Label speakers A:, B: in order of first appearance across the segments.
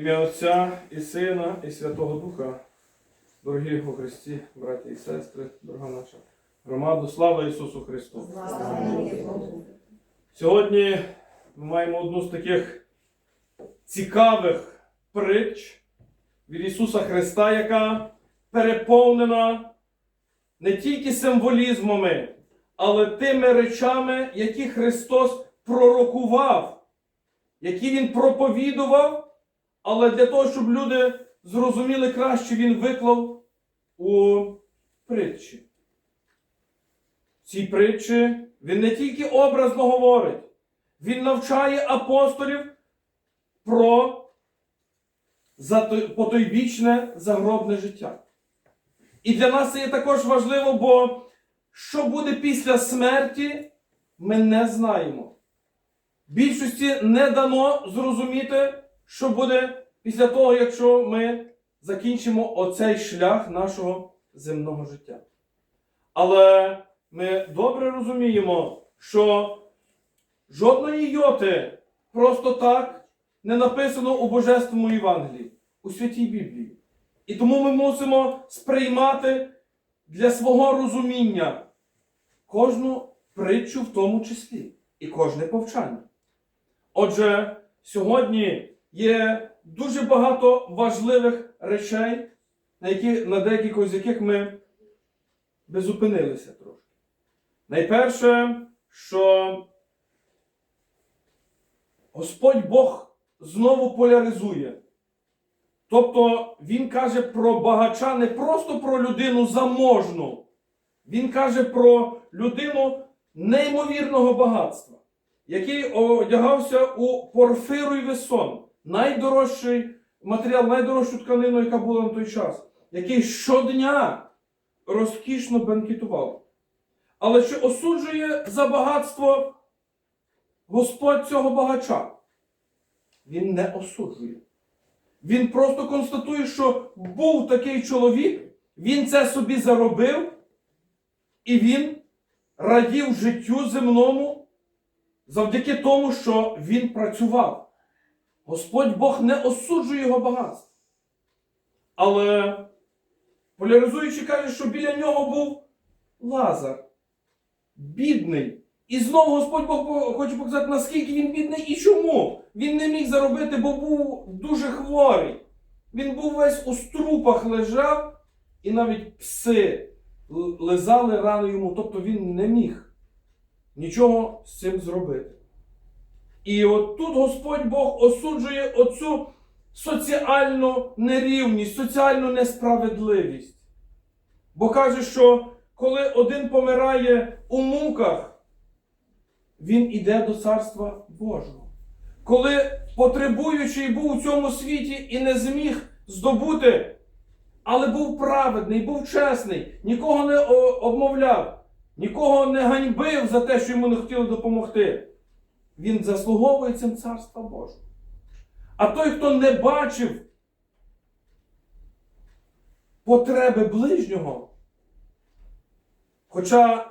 A: Ім'я Отця і Сина, і Святого Духа. Дорогі у Христі, браті і сестри, дорога наша громада, слава Ісусу Христу! Сьогодні ми маємо одну з таких цікавих притч від Ісуса Христа, яка переповнена не тільки символізмами, але тими речами, які Христос пророкував, які Він проповідував, але для того, щоб люди зрозуміли краще, Він виклав у притчі. В цій притчі він не тільки образно говорить, він навчає апостолів про потойбічне загробне життя. І для нас це є також важливо, бо що буде після смерті, ми не знаємо. Більшості не дано зрозуміти, що буде після того, якщо ми закінчимо оцей шлях нашого земного життя. Але ми добре розуміємо, що жодної йоти просто так не написано у Божественному Євангелії, у Святій Біблії. І тому ми мусимо сприймати для свого розуміння кожну притчу в тому числі і кожне повчання. Отже, сьогодні є дуже багато важливих речей, на, які, на деяких з яких ми би зупинилися трошки. Найперше, що Господь Бог знову поляризує. Тобто Він каже про багача не просто про людину заможну. Він каже про людину неймовірного багатства, який одягався у порфиру й весон, найдорожчий матеріал, найдорожчу тканину, яка була на той час, який щодня розкішно бенкетував. Але чи осуджує за багатство Господь цього багача? Він не осуджує. Він просто констатує, що був такий чоловік, він це собі заробив, і він радів життю земному завдяки тому, що він працював. Господь Бог не осуджує його багатство. Але поляризуючи каже, що біля нього був Лазар, бідний. І знову Господь Бог хоче показати, наскільки він бідний і чому. Він не міг заробити, бо був дуже хворий. Він був весь у струпах лежав, і навіть пси лизали рану йому, тобто він не міг нічого з цим зробити. І от тут Господь Бог осуджує оцю соціальну нерівність, соціальну несправедливість. Бо каже, що коли один помирає у муках, він іде до Царства Божого. Коли потребуючий був у цьому світі і не зміг здобути, але був праведний, був чесний, нікого не обмовляв, нікого не ганьбив за те, що йому не хотіли допомогти. Він заслуговує цим Царства Божого. А той, хто не бачив потреби ближнього, хоча,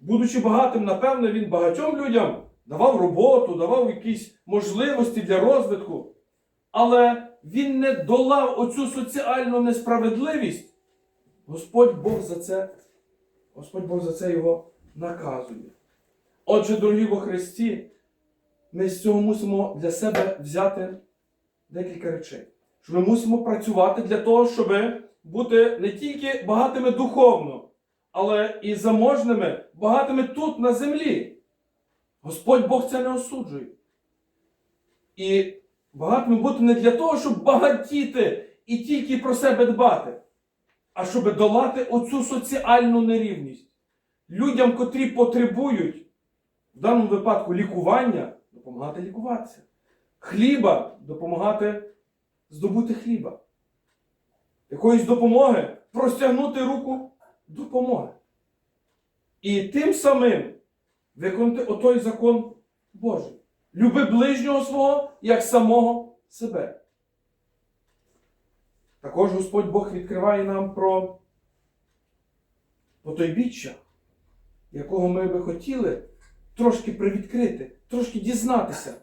A: будучи багатим, напевно, він багатьом людям давав роботу, давав якісь можливості для розвитку, але він не долав оцю соціальну несправедливість, Господь Бог за це, Господь Бог за це його наказує. Отже, дорогі во Христі, ми з цього мусимо для себе взяти декілька речей. Що ми мусимо працювати для того, щоб бути не тільки багатими духовно, але і заможними, багатими тут, на землі. Господь Бог це не осуджує. І багатими бути не для того, щоб багатіти і тільки про себе дбати, а щоб долати оцю соціальну нерівність. Людям, котрі потребують, в даному випадку лікування, допомагати лікуватися. Хліба допомагати здобути хліба. Якоїсь допомоги простягнути руку допомоги. І тим самим виконати отой закон Божий. Люби ближнього свого як самого себе. Також Господь Бог відкриває нам про потойбіччя, якого ми би хотіли трошки привідкрити, трошки дізнатися.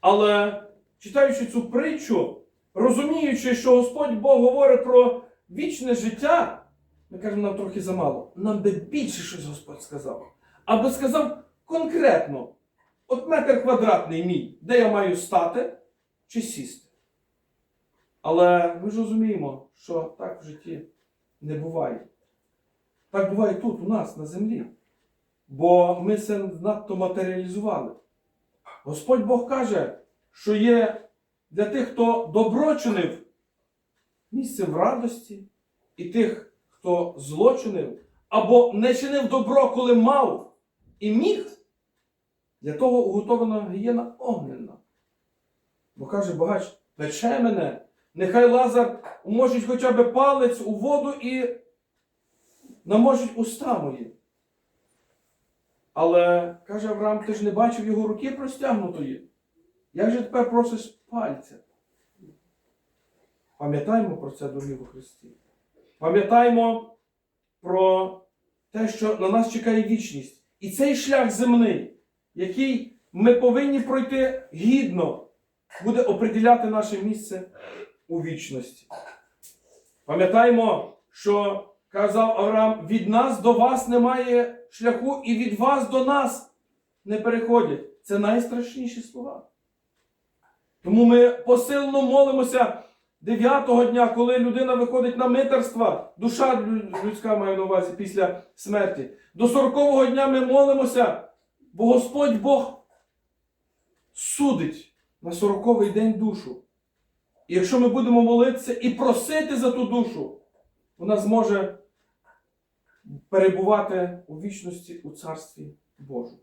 A: Але читаючи цю притчу, розуміючи, що Господь Бог говорить про вічне життя, ми кажемо, нам трохи замало. Нам би більше щось Господь сказав. Або сказав конкретно: от метр квадратний мій, де я маю стати чи сісти. Але ми ж розуміємо, що так в житті не буває. Так буває тут, у нас, на землі. Бо ми це надто матеріалізували. Господь Бог каже, що є для тих, хто добро чинив, місце в радості, і тих, хто зло чинив, або не чинив добро, коли мав і міг, для того уготована гієна огненна. Бо каже багач, пече мене, нехай Лазар уможить хоча б палець у воду і намочить уста мої. Але, каже Авраам, ти ж не бачив його руки простягнутої. Як же тепер просиш пальця? Пам'ятаємо про це домів у Христі. Пам'ятаємо про те, що на нас чекає вічність. І цей шлях земний, який ми повинні пройти гідно, буде оприділяти наше місце у вічності. Пам'ятаємо, що казав Авраам, від нас до вас немає шляху, і від вас до нас не переходять. Це найстрашніші слова. Тому ми посилено молимося дев'ятого дня, коли людина виходить на митерство, душа людська має на увазі після смерті. До сорокового дня ми молимося, бо Господь Бог судить на сороковий день душу. І якщо ми будемо молитися і просити за ту душу, вона зможе перебувати у вічності у Царстві Божому.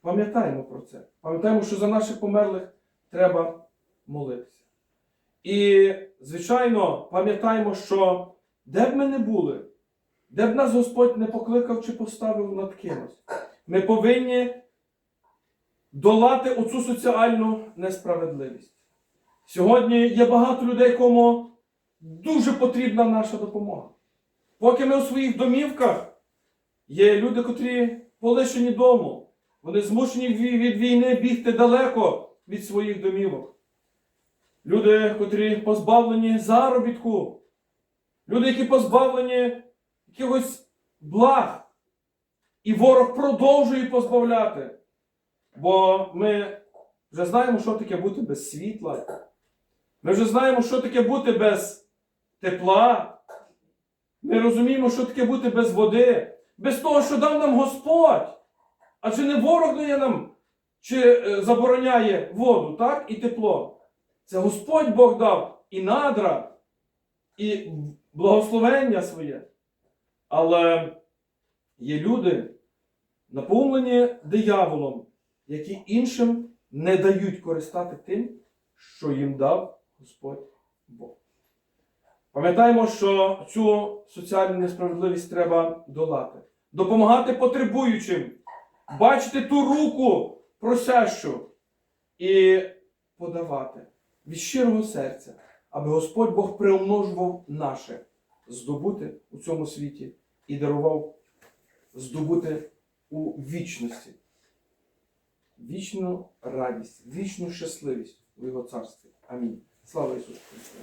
A: Пам'ятаємо про це. Пам'ятаємо, що за наших померлих треба молитися. І, звичайно, пам'ятаємо, що де б ми не були, де б нас Господь не покликав чи поставив над кимось, ми повинні долати оцю соціальну несправедливість. Сьогодні є багато людей, кому дуже потрібна наша допомога. Поки ми у своїх домівках, є люди, котрі полишені дому, вони змушені від війни бігти далеко від своїх домівок. Люди, котрі позбавлені заробітку, люди, які позбавлені якихось благ. І ворог продовжує позбавляти. Бо ми вже знаємо, що таке бути без світла. Ми вже знаємо, що таке бути без тепла. Ми розуміємо, що таке бути без води, без того, що дав нам Господь. Адже не ворог дає нам чи е, забороняє воду, так? І тепло. Це Господь Бог дав і надра, і благословення своє. Але є люди, наповнені дияволом, які іншим не дають користати тим, що їм дав Господь Бог. Пам'ятаємо, що цю соціальну несправедливість треба долати, допомагати потребуючим, бачити ту руку просящу і подавати від щирого серця, аби Господь Бог приумножував наше здобути у цьому світі і дарував здобути у вічності. Вічну радість, вічну щасливість у Його царстві. Амінь. Слава Ісусу Христу!